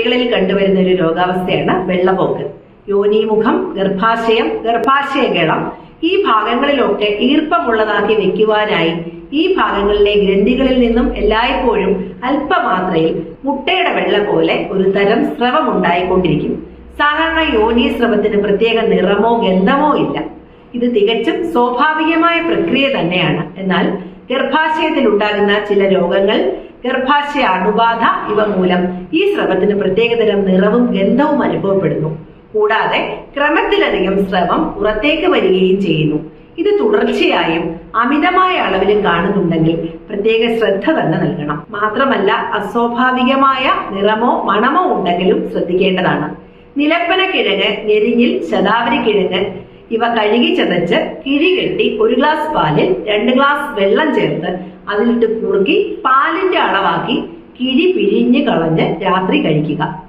സ്ത്രീകളിൽ കണ്ടുവരുന്ന ഒരു രോഗാവസ്ഥയാണ് വെള്ളപോക്ക് യോനിമുഖം ഗർഭാശയം ഗർഭാശയകളം. ഈ ഭാഗങ്ങളിലൊക്കെ ഈർപ്പമുള്ളതാക്കി വെക്കുവാനായി ഈ ഭാഗങ്ങളിലെ ഗ്രന്ഥികളിൽ നിന്നും എല്ലായ്പ്പോഴും അല്പമാത്രയിൽ മുട്ടയുടെ വെള്ള പോലെ ഒരു തരം സ്രവം ഉണ്ടായിക്കൊണ്ടിരിക്കും സാധാരണ യോനി സ്രവത്തിന് പ്രത്യേക നിറമോ ഗന്ധമോ ഇല്ല. ഇത് തികച്ചും സ്വാഭാവികമായ പ്രക്രിയ തന്നെയാണ്. എന്നാൽ ഗർഭാശയത്തിൽ ഉണ്ടാകുന്ന ചില രോഗങ്ങൾ ഗർഭാശയ അണുബാധ ഇവ മൂലം ഈ സ്രവത്തിന് പ്രത്യേകതരം നിറവും ഗന്ധവും അനുഭവപ്പെടുന്നു. കൂടാതെ ക്രമത്തിലധികം സ്രവം പുറത്തേക്ക് വരികയും ചെയ്യുന്നു. ഇത് തുടർച്ചയായും അമിതമായ അളവിൽ കാണുന്നുണ്ടെങ്കിൽ പ്രത്യേക ശ്രദ്ധ തന്നെ നൽകണം. മാത്രമല്ല അസ്വാഭാവികമായ നിറമോ മണമോ ഉണ്ടെങ്കിലും ശ്രദ്ധിക്കേണ്ടതാണ്. നിലപ്പന കിഴങ്ങ് ഞെരിഞ്ഞിൽ ശതാവരി കിഴങ്ങ് ഇവ കഴുകി ചതച്ച് കിഴി കെട്ടി ഒരു ഗ്ലാസ് പാലിൽ രണ്ട് ഗ്ലാസ് വെള്ളം ചേർത്ത് അതിലിട്ട് കുറുക്കി പാലിന്റെ അളവാക്കി കിഴി പിഴിഞ്ഞ് കളഞ്ഞ് രാത്രി കഴിക്കുക.